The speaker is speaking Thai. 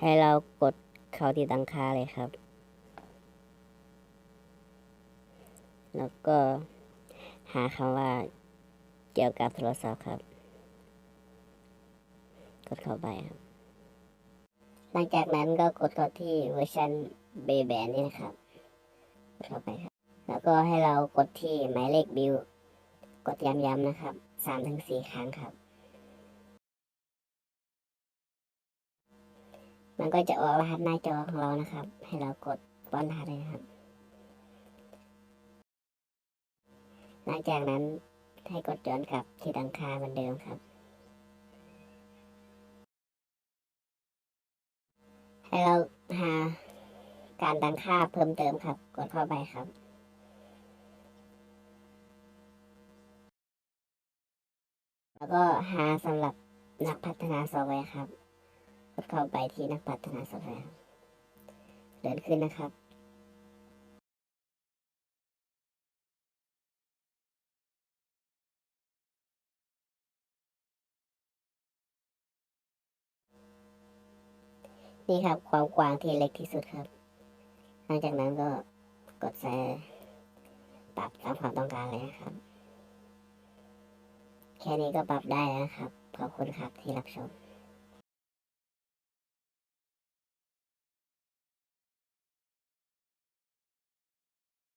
ให้เรากดเขาที่ตังค่าเลยครับ แล้วก็หาคำว่าเกี่ยวกับโทรศัพท์ครับ กดเข้าไปครับ หลังจากนั้นก็กดเข้าที่เวอร์ชันเบแบนนี่นะครับกดเข้าไปครับ แล้วก็ให้เรากดที่หมายเลขบิลกดย้ำๆนะครับสามถึงสี่ครั้งครับ มันก็จะออกรหัสหน้าจอของเรานะครับ ให้เรากดป้อนรหัสเลยครับ หลังจากนั้นให้กดย้อนกลับที่ดังค่าเหมือนเดิมครับ ให้เราหาการตั้งค่าเพิ่มเติมครับ กดเข้าไปครับ แล้วก็หาสำหรับนักพัฒนาซอฟต์แวร์ครับ กดเข้าไปที่นักพัฒนาซอฟต์แวร์เดินขึ้นนะครับนี่ครับความกว้างที่เล็กที่สุดครับ หลังจากนั้นก็กดใส่ปรับตามความต้องการเลยนะครับ แค่นี้ก็ปรับได้แล้วครับ ขอบคุณครับที่รับชม